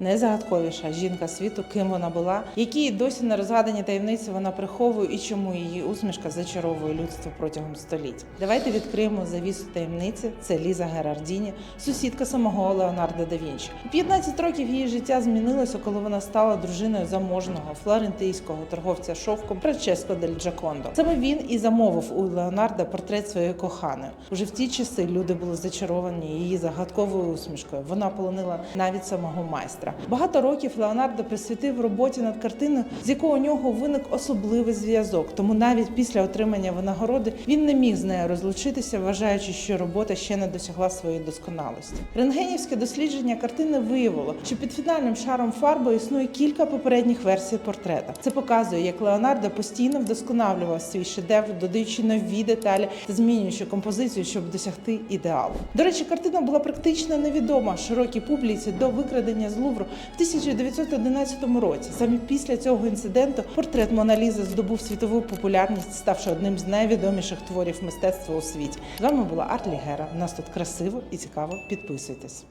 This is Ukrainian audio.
Найзагадковіша жінка світу, ким вона була, які досі не розгадані таємниці вона приховує і чому її усмішка зачаровує людство протягом століть. Давайте відкриємо завісу таємниці. Це Ліза Герардіні, сусідка самого Леонардо да Вінчі. У 15 років її життя змінилося, коли вона стала дружиною заможного флорентийського торговця шовком Франческо дель Джакондо. Саме він і замовив у Леонардо портрет своєї коханої. Уже в ті часи люди були зачаровані її загадковою усмішкою. Вона полонила навіть самого майстра. Багато років Леонардо присвятив роботі над картиною, з якою у нього виник особливий зв'язок. Тому навіть після отримання винагороди він не міг з нею розлучитися, вважаючи, що робота ще не досягла своєї досконалості. Рентгенівське дослідження картини виявило, що під фінальним шаром фарби існує кілька попередніх версій портрета. Це показує, як Леонардо постійно вдосконалював свій шедевр, додаючи нові деталі та змінюючи композицію, щоб досягти ідеалу. До речі, картина була практично невідома широкій публіці до викрадення з Лувру в 1911 році. Саме після цього інциденту портрет Мона Лізи здобув світову популярність, ставши одним з найвідоміших творів мистецтва у світі. З вами була Арт Лігера. У нас тут красиво і цікаво. Підписуйтесь.